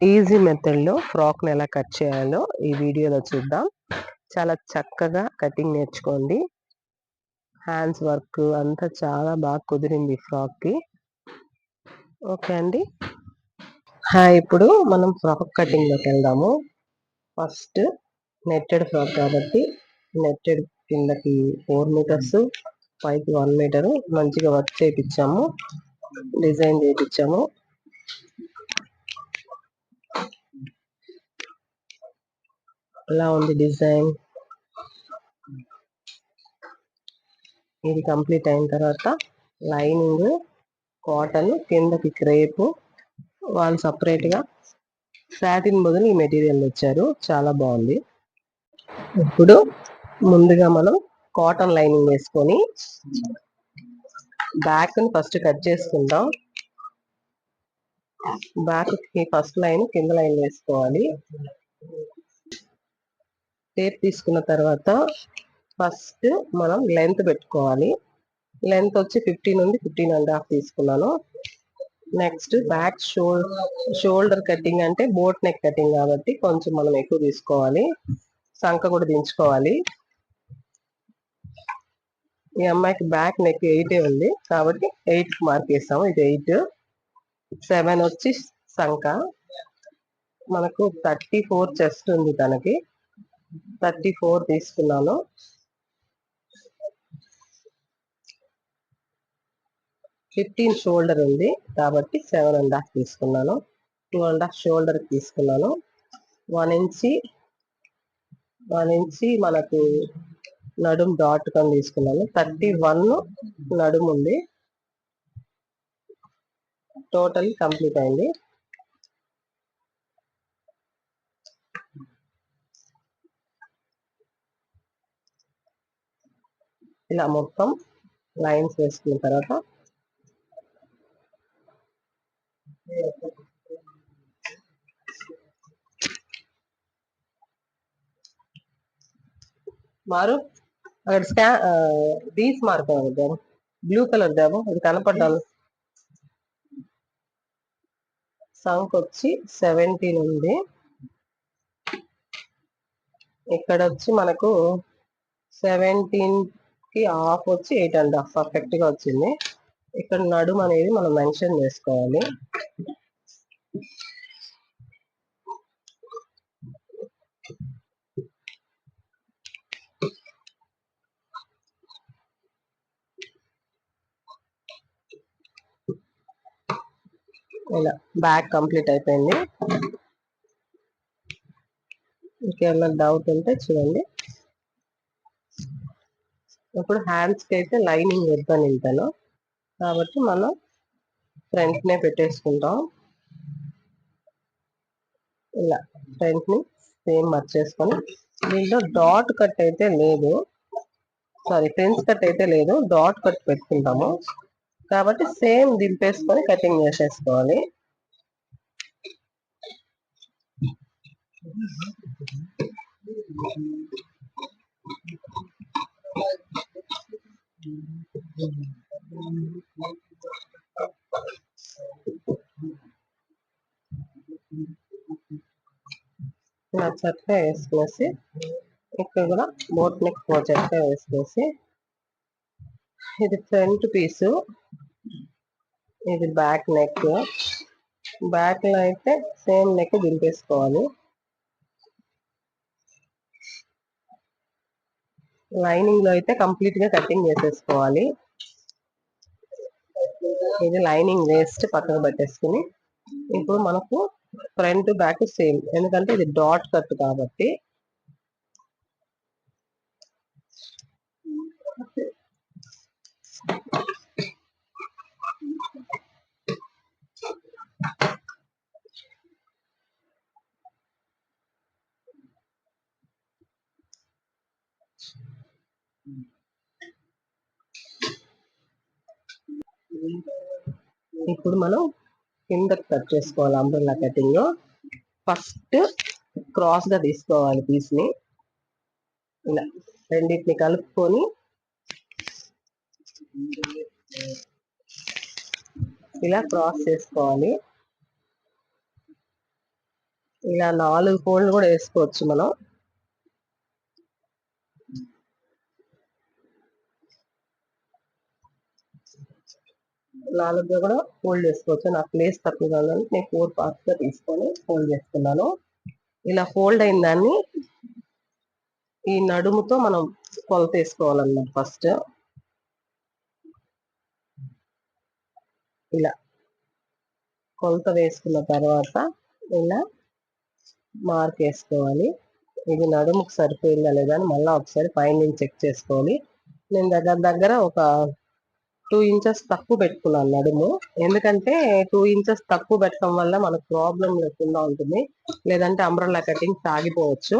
Easy మెథడ్లో ఫ్రాక్ని ఎలా cut చేయాలో ఈ వీడియోలో చూద్దాం. చాలా చక్కగా కటింగ్ నేర్చుకోండి. హ్యాండ్స్ వర్క్ అంతా చాలా బాగా కుదిరింది ఫ్రాక్కి. ఓకే అండి. ఇప్పుడు మనం ఫ్రాక్ కటింగ్లోకి వెళ్దాము. ఫస్ట్ నెట్టెడ్ ఫ్రాక్ కాబట్టి నెట్టెడ్ కిందకి ఫోర్ మీటర్స్ పైకి వన్ మీటర్ మంచిగా వర్క్ చేయించాము డిజైన్ చేయించాము ఎలా ఉంది డిజైన్. ఇది కంప్లీట్ అయిన తర్వాత లైనింగ్ కాటన్ కిందకి క్రేపు వాళ్ళు సపరేట్గా శాటిన్ బదులు ఈ మెటీరియల్ ఇచ్చారు చాలా బాగుంది. ఇప్పుడు ముందుగా మనం కాటన్ లైనింగ్ వేసుకొని బ్యాక్ని ఫస్ట్ కట్ చేసుకుందాం. బ్యాక్ ఫస్ట్ లైన్ కింద లైన్ వేసుకోవాలి. టేప్ తీసుకున్న తర్వాత ఫస్ట్ మనం లెంత్ పెట్టుకోవాలి. లెంత్ వచ్చి ఫిఫ్టీన్ ఉంది ఫిఫ్టీన్ అండ్ హాఫ్ తీసుకున్నాను. నెక్స్ట్ బ్యాక్ షోల్డర్ కటింగ్ అంటే బోట్ నెక్ కటింగ్ కాబట్టి కొంచెం మనం ఎక్కువ తీసుకోవాలి. సంఖ కూడా దించుకోవాలి. ఈ అమ్మాయికి బ్యాక్ నెక్ ఎయిటే ఉంది కాబట్టి ఎయిట్ మార్క్ వేస్తాము ఇది ఎయిట్. సెవెన్ వచ్చి సంఖ. మనకు థర్టీ ఫోర్ చెస్ట్ ఉంది తనకి. థర్టీ ఫోర్ తీసుకున్నాను. ఫిఫ్టీన్ షోల్డర్ ఉంది కాబట్టి సెవెన్ అండ్ హాఫ్ తీసుకున్నాను. టూ అండ్ హాఫ్ షోల్డర్ తీసుకున్నాను. వన్ ఇంచి వన్ ఇంచి మనకు నడుం డాట్ కొని తీసుకున్నాను. థర్టీ వన్ నడుము ఉంది. టోటల్ కంప్లీట్ అయింది. ఇలా మొత్తం లైన్స్ వేసుకున్న తర్వాత మారు అక్కడ స్కా డీస్ మార్క్ అవుతాము బ్లూ కలర్ దాము ఇది కనపడ్డాను. సంక్ వచ్చి సెవెంటీన్ ఉంది ఇక్కడ వచ్చి మనకు సెవెంటీన్ కి హాఫ్ వచ్చి ఎయిట్ అండ్ హాఫ్ పర్ఫెక్ట్గా వచ్చింది. ఇక్కడ నడుము అనేది మనం మెన్షన్ చేసుకోవాలి. ఇలా బ్యాగ్ కంప్లీట్ అయిపోయింది. ఇంకేమైనా డౌట్ ఉంటే చూడండి. ఇప్పుడు హ్యాండ్స్కి అయితే లైనింగ్ వద్దని ఇంతలో కాబట్టి మనం ఫ్రంట్నే పెట్టేసుకుంటాం. ఇలా ఫ్రంట్ని సేమ్ మర్చేసుకొని దీంట్లో డాట్ కట్ అయితే లేదు. సారీ ఫ్రెండ్స్ కట్ అయితే లేదు. డాట్ కట్ పెట్టుకుంటాము. కాబట్టి సేమ్ దింపేసుకొని కటింగ్ చేసేసుకోవాలి. ఇలా చక్కగా వేసుకునేసి ఇక్కడ కూడా బోట్ నెక్ చక్కగా వేసుకునేసి ఇది ఫ్రంట్ పీసు ఇది బ్యాక్ నెక్. బ్యాక్లో అయితే సేమ్ నెక్ దింపేసుకోవాలి. లైనింగ్లో అయితే కంప్లీట్గా కటింగ్ చేసేసుకోవాలి. ఇది లైనింగ్ వేస్ట్ పక్కకు పెట్టేసుకుని. ఇప్పుడు మనకు ఫ్రంట్ బ్యాక్ సేమ్ ఎందుకంటే ఇది డాట్ కట్ కాబట్టి. ఇప్పుడు మనం కింద కట్ చేసుకోవాలి అంబ్రెల్లా కటింగ్ ఫస్ట్ క్రాస్గా తీసుకోవాలి పీస్ని. ఇలా రెండింటిని కలుపుకొని ఇలా క్రాస్ చేసుకోవాలి. ఇలా నాలుగు ఫోల్డ్ కూడా వేసుకోవచ్చు మనం. నాలుగుగా కూడా ఫోల్డ్ చేసుకోవచ్చు. నాకు ప్లేస్ తక్కువ కావాలని నేను ఫోర్ పార్ట్స్గా తీసుకొని ఫోల్డ్ చేస్తున్నాను. ఇలా ఫోల్డ్ అయిన దాన్ని ఈ నడుముతో మనం కొలత వేసుకోవాలన్నమాట ఫస్ట్ ఇలా కొలత వేసుకున్న తర్వాత ఇలా మార్క్ వేసుకోవాలి. ఇది నడుముకు సరిపోయిందా లేదా అని మళ్ళీ ఒకసారి పైన చెక్ చేసుకోవాలి. నేను దగ్గర దగ్గర ఒక టూ ఇంచెస్ తక్కువ పెట్టుకున్నాను నడుము. ఎందుకంటే టూ ఇంచెస్ తక్కువ పెట్టడం వల్ల మనకు ప్రాబ్లం లేకుండా ఉంటుంది. లేదంటే అంబ్రల్లా కటింగ్ సాగిపోవచ్చు.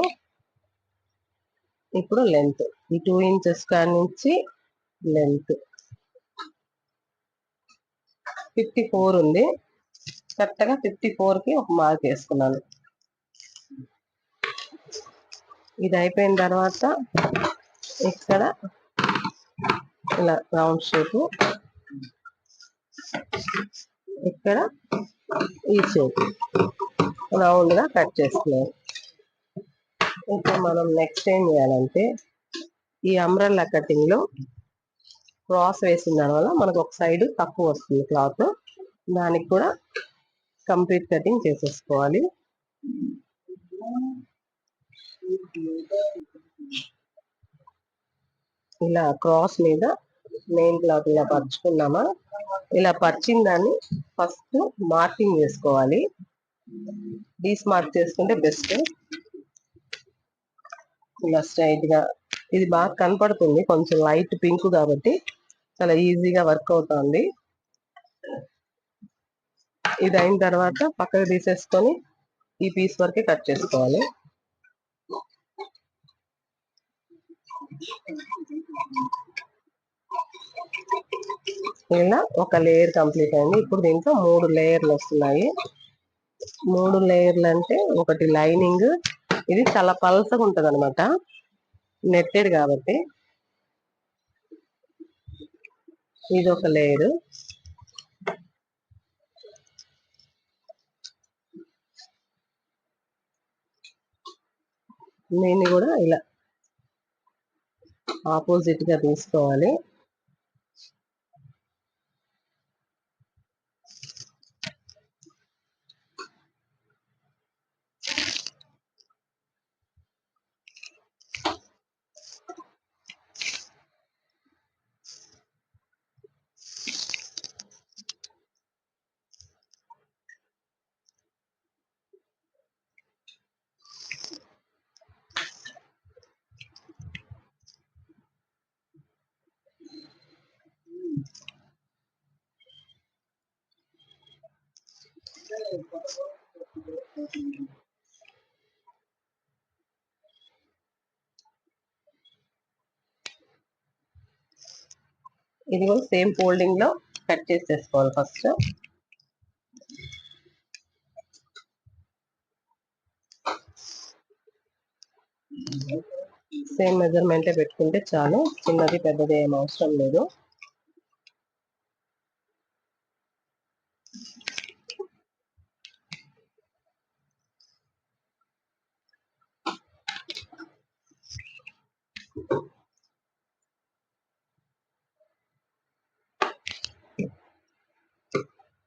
ఇప్పుడు లెంత్ ఈ టూ ఇంచెస్ కాడి నుంచి లెంత్ ఫిఫ్టీ ఫోర్ ఉంది కరెక్ట్గా ఫిఫ్టీ ఫోర్కి ఒక మార్క్ వేసుకున్నాను. ఇది అయిపోయిన తర్వాత ఇక్కడ ఇలా రౌండ్ షేప్. ఇక్కడ ఈ షేప్. రౌండ్గా కట్ చేసుకున్నాం. ఇప్పుడు మనం నెక్స్ట్ ఏం చేయాలంటే ఈ అంబ్రెల్లా కటింగ్లో క్రాస్ వేసిన దానివల్ల మనకు ఒక సైడ్ తక్కువ వస్తుంది క్లాత్. దానికి కూడా కంప్లీట్ కటింగ్ చేసేసుకోవాలి. ఇలా క్రాస్ మీద మెయిన్ క్లాత్ ఇలా పరుచుకున్నామా? ఇలా పరిచిన దాన్ని ఫస్ట్ మార్కింగ్ చేసుకోవాలి. డీస్ మార్క్ చేసుకుంటే బెస్ట్ ఇలా స్ట్రైట్గా. ఇది బాగా కనపడుతుంది. కొంచెం లైట్ పింక్ కాబట్టి చాలా ఈజీగా వర్క్ అవుతుంది. ఇది అయిన తర్వాత పక్కకు తీసేసుకొని ఈ పీస్ వరకే కట్ చేసుకోవాలి. ఇలా ఒక లేయర్ కంప్లీట్ అయింది. ఇప్పుడు దీంట్లో మూడు లేయర్లు వస్తున్నాయి. మూడు లేయర్లు అంటే ఒకటి లైనింగ్ ఇది చాలా పలసగా ఉంటుంది అనమాట నెట్టెడ్ కాబట్టి. ఇది ఒక లేయర్ దీన్ని కూడా ఇలా ఆపోజిట్గా తీసుకోవాలి. ఇది కూడా సేమ్ ఫోల్డింగ్లో కట్ చేసేసుకోవాలి ఫస్ట్ సేమ్ మెజర్మెంటే పెట్టుకుంటే చాలు. చిన్నది పెద్దది ఏం అవసరం లేదు.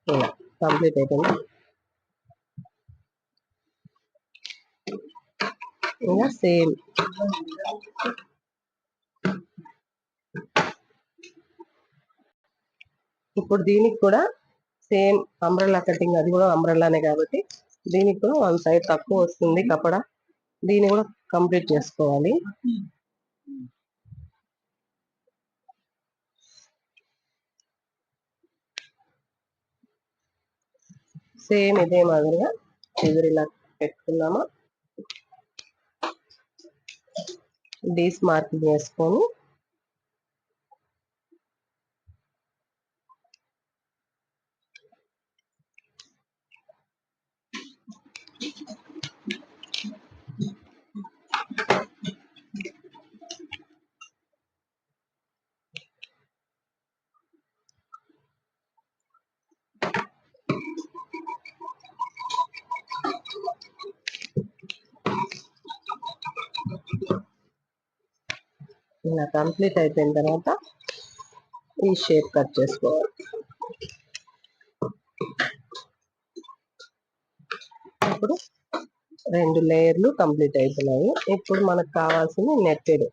ఇలా కంప్లీట్ అయిపోయింది. ఇంకా సేమ్. ఇప్పుడు దీనికి కూడా సేమ్ అంబ్రెల్లా కటింగ్ అది కూడా అంబ్రెల్లానే కాబట్టి దీనికి కూడా వన్ సైడ్ తక్కువ వస్తుంది కపడ. దీన్ని కూడా కంప్లీట్ చేసుకోవాలి. సేమ్ ఇదే మాదిరిగా ఎదురులా పెట్టుకున్నామా డీస్ మార్కింగ్ వేసుకొని ఇలా కంప్లీట్ అయిపోయిన తర్వాత ఈ షేప్ కట్ చేసుకోవాలి. ఇప్పుడు రెండు లేయర్లు కంప్లీట్ అయిపోయినాయి. ఇప్పుడు మనకు కావాల్సింది నెట్టెడ్.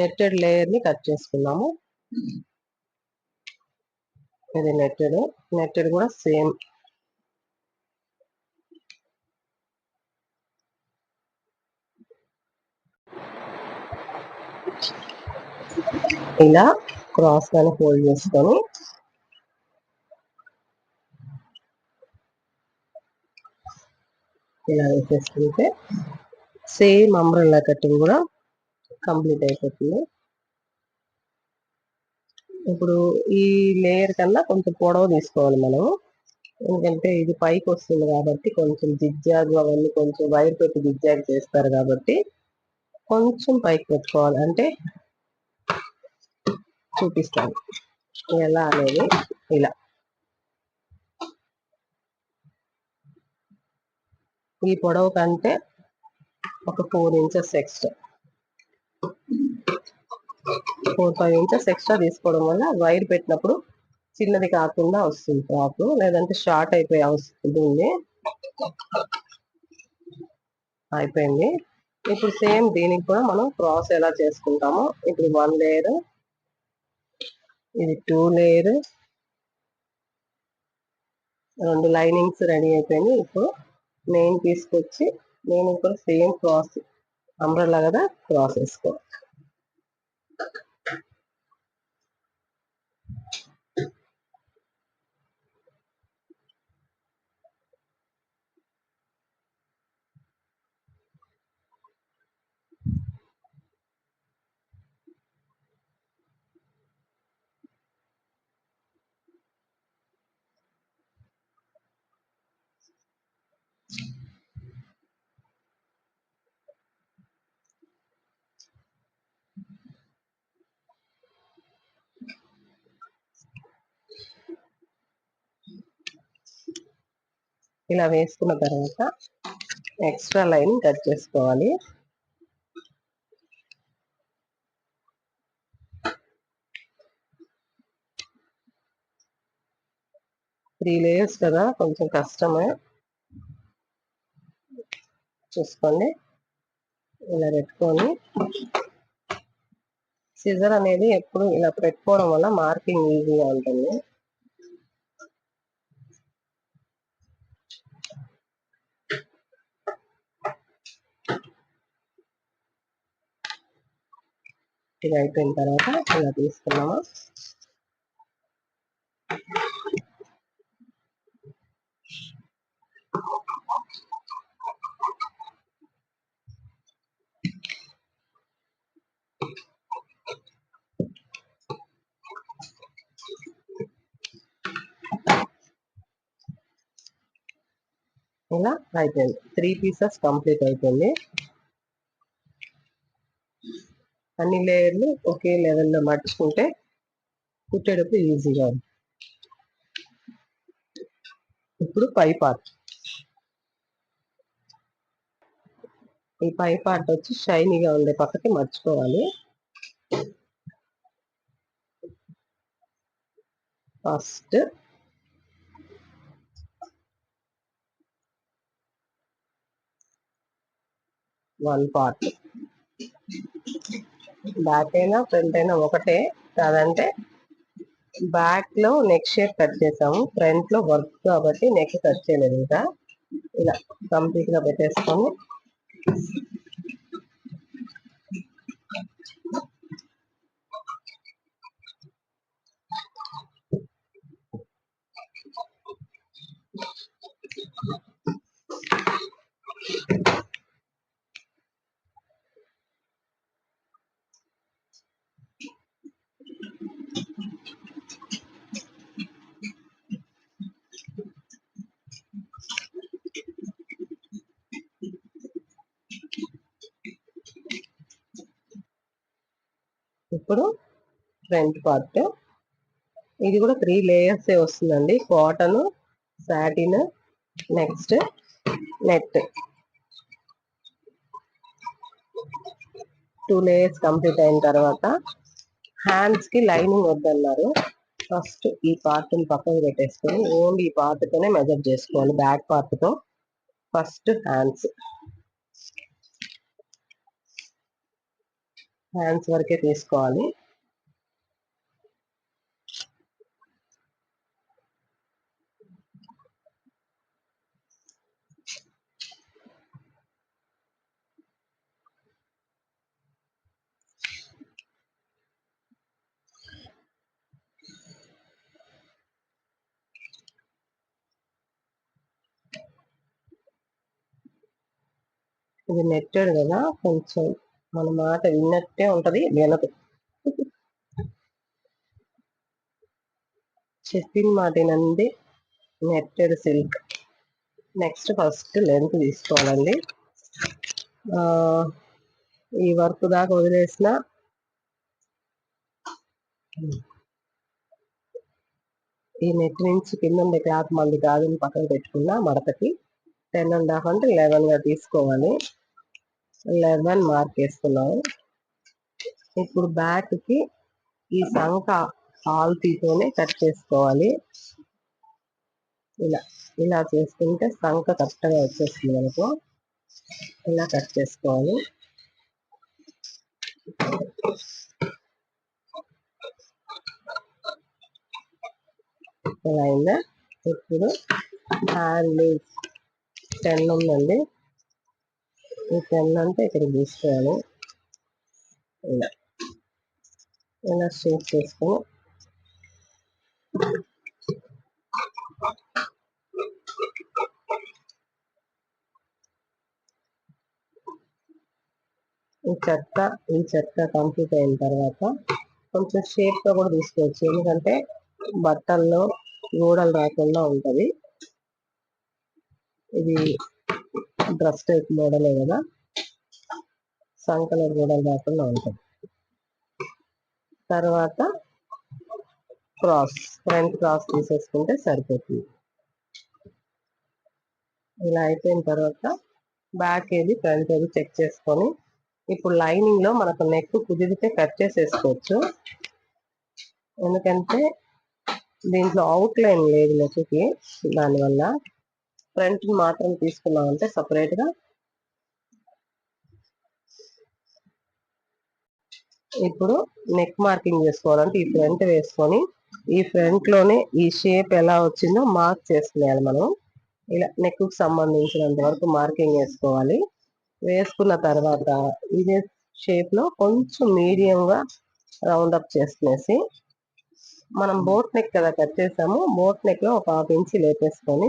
నెట్టెడ్ లేయర్ని కట్ చేసుకున్నాము. ఇది నెట్టెడ్. నెట్టెడ్ కూడా సేమ్ ఇలా క్రాస్ గానే ఫోల్డ్ చేసుకొని ఇలా వేసేసుకుంటే సేమ్ అంబ్రల్లా కటింగ్ కూడా కంప్లీట్ అయిపోతుంది. ఇప్పుడు ఈ లేయర్ కన్నా కొంచెం పొడవు తీసుకోవాలి మనం ఎందుకంటే ఇది పైకి వస్తుంది కాబట్టి కొంచెం జిగ్జాగ్ అవన్నీ కొంచెం వైర్ పెట్టి జిగ్జాగ్ చేస్తారు కాబట్టి కొంచెం పైకి పెట్టుకోవాలి. అంటే చూపిస్తాను. ఎలా అనేది ఇలా. ఈ పొడవు కంటే ఒక four inches extra four five inches extra తీసుకోవడం వల్ల వైర్ పెట్టినప్పుడు చిన్నది కాకుండా వస్తుంది టాప్ లేదంటే షార్ట్ అయిపోయి వస్తుంది అయిపోయింది. ఇప్పుడు సేమ్ దీనికి కూడా మనం క్రాస్ ఎలా చేసుకుంటామో ఇప్పుడు వన్ లేయర్ ఇది టూ లేయర్. రెండు లైనింగ్స్ రెడీ అయిపోయింది ఇప్పుడు నేను తీసుకొచ్చి నేను కూడా సేమ్ క్రాస్ అంబ్రల్లా కదా క్రాస్ వేసుకో ఇలా వేసుకున్న తర్వాత ఎక్స్ట్రా లైన్ కట్ చేసుకోవాలి. త్రీ లేయర్స్ కదా కొంచెం కష్టమే. చూసుకోండి. ఇలా పెట్టుకొని సిజర్ అనేది ఎప్పుడు ఇలా పెట్టుకోవడం వల్ల మార్కింగ్ ఈజీగా ఉంటుంది. ఇది అయిపోయిన తర్వాత ఇలా తీసుకున్నాము ఇలా అయిపోయింది త్రీ పీసెస్ కంప్లీట్ అయిపోయింది అన్ని లేయర్లు ఒకే లెవెల్లో మడుచుకుంటే కుట్టేటప్పుడు ఈజీగా ఉంది. ఇప్పుడు పై పార్ట్. ఈ పై పార్ట్ వచ్చి షైనీగా ఉండే పక్కకి మర్చుకోవాలి. First one part. బ్యాక్ అయినా ఫ్రంట్ అయినా ఒకటే కాదంటే బ్యాక్లో నెక్ షేప్ కట్ చేసాము ఫ్రంట్లో వర్క్ కాబట్టి నెక్ కట్ చేయలేదు ఇంకా. ఇలా కంప్లీట్గా పెట్టేసుకొని ఇప్పుడు ఫ్రంట్ పార్ట్. ఇది కూడా త్రీ లేయర్స్ వస్తుందండి. Cotton satin next net. Two layers complete అయిన తర్వాత హ్యాండ్స్కి లైనింగ్ వద్దన్నారు. ఫస్ట్ ఈ పార్ట్ని పక్కన పెట్టేసుకొని ఓన్లీ ఈ పార్ట్తోనే మెజర్ చేసుకోవాలి. బ్యాక్ పార్ట్తో ఫస్ట్ హ్యాండ్స్. హ్యాండ్స్ వరకే తీసుకోవాలి. ఇది నెట్టెడ్ కదా కొంచెం మన మాట విన్నట్టే ఉంటది వినదు. చెప్పిన మాట Nandi netted silk. Next first length తీసుకోవాలండి. ఈ వర్క్ దాకా వదిలేసిన ఈ నెట్ నుంచి కింద ఉండే క్లాత్ మంది కాదని పక్కన పెట్టుకున్నా మడతకి టెన్ అండ్ హాఫ్ అంటే లెవెన్గా తీసుకోవాలి. లెవెన్ మార్క్ వేసుకున్నాము ఇప్పుడు బ్యాక్కి ఈ సంఖ ఆల్తీతోనే కట్ చేసుకోవాలి. ఇలా ఇలా చేసుకుంటే సంఖ కరెక్ట్గా వచ్చేస్తుంది మనకు. ఇలా కట్ చేసుకోవాలి. ఇలా అయిందా? ఇప్పుడు హ్యాండ్ టెన్ ఉందండి. ఈ టెన్ అంటే ఇక్కడ తీసుకోవాలి ఇలా. ఇలా షేప్ చేసుకొని. ఈ చెత్త ఈ చెత్త కంప్లీట్ అయిన తర్వాత కొంచెం షేప్ కూడా తీసుకోవచ్చు. ఎందుకంటే బట్టల్లో గోడలు రాకుండా ఉంటది. ఇది డ్రెస్ టైప్ మోడలే కదా సంకల మోడల్ రాకుండా ఉంటుంది. తర్వాత క్రాస్ ఫ్రంట్ క్రాస్ తీసేసుకుంటే సరిపోతుంది. ఇలా అయిపోయిన తర్వాత బ్యాక్ ఏది ఫ్రంట్ ఏది చెక్ చేసుకొని ఇప్పుడు లైనింగ్లో మనకు నెక్ కుదిరితే కట్ చేసేసుకోవచ్చు. ఎందుకంటే దీంట్లో అవుట్ లైన్ లేదు నెక్కి దానివల్ల ఫ్రంట్ మాత్రం తీసుకున్నాం అంటే సపరేట్గా. ఇప్పుడు నెక్ మార్కింగ్ చేసుకోవాలంటే ఈ ఫ్రంట్ వేసుకొని ఈ ఫ్రంట్లోనే ఈ షేప్ ఎలా వచ్చిందో మార్క్ చేసుకునేయాలి మనం. ఇలా నెక్కు సంబంధించినంత వరకు మార్కింగ్ వేసుకోవాలి. వేసుకున్న తర్వాత ఇదే షేప్లో కొంచెం మీడియం గా రౌండ్ అప్ చేసుకునేసి మనం బోట్ నెక్ కదా కట్ చేసాము. బోట్ నెక్లో ఒక హాఫ్ ఇంచి లేపేసుకొని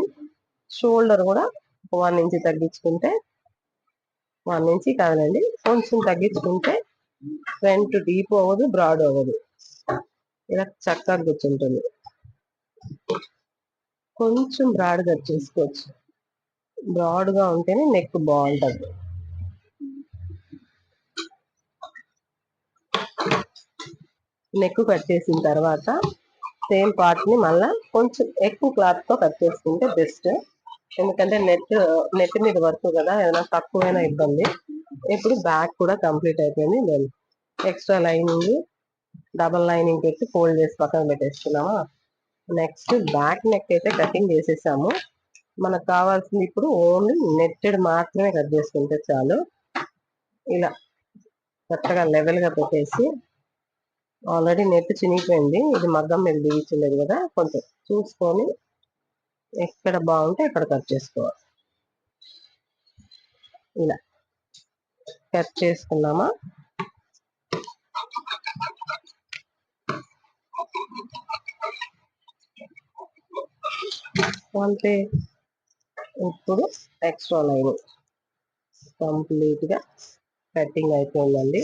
షోల్డర్ కూడా వన్ ఇంచ్ తగ్గించుకుంటే వన్ ఇంచ్ కాదండి కొంచెం తగ్గించుకుంటే ఫ్రంట్ డీప్ అవ్వదు బ్రాడ్ అవ్వదు. ఇలా చక్కగా కూర్చుంటుంది కొంచెం బ్రాడ్గా చేసుకోవచ్చు. బ్రాడ్గా ఉంటేనే నెక్ బాగుంటుంది. నెక్ కట్ చేసిన తర్వాత సేమ్ పార్ట్ని మళ్ళీ కొంచెం ఎక్కువ క్లాత్తో కట్ చేసుకుంటే బెస్ట్ ఎందుకంటే నెట్ నెట్ మీద వర్క్ కదా ఏదైనా తక్కువైనా ఇబ్బంది. ఇప్పుడు బ్యాక్ కూడా కంప్లీట్ అయిపోయింది. నేను ఎక్స్ట్రా లైనింగ్ డబల్ లైనింగ్ పెట్టి ఫోల్డ్ చేసి పక్కన పెట్టేసుకున్నామా నెక్స్ట్ బ్యాక్ నెక్ అయితే కటింగ్ చేసేసాము. మనకు కావాల్సింది ఇప్పుడు ఓన్లీ నెట్టెడ్ మాత్రమే కట్ చేసుకుంటే చాలు. ఇలా కరెక్ట్గా లెవెల్గా పెట్టేసి ఆల్రెడీ నెట్ చినిగిపోయింది. ఇది మగ్గం మీద బిగించలేదు కదా కొంచెం చూసుకొని ఎక్కడ బాగుంటే అక్కడ కట్ చేసుకోవాలి. ఇలా. కట్ చేసుకున్నామా? అంతే. ఇప్పుడు ఎక్స్ట్రా లైన్ కంప్లీట్గా కటింగ్ అయిపోయిందండి.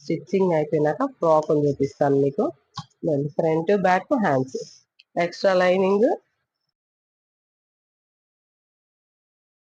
స్టిచ్చింగ్ అయిపోయినాక ఫ్రాక్ చూపిస్తాను మీకు. Front back hands extra lining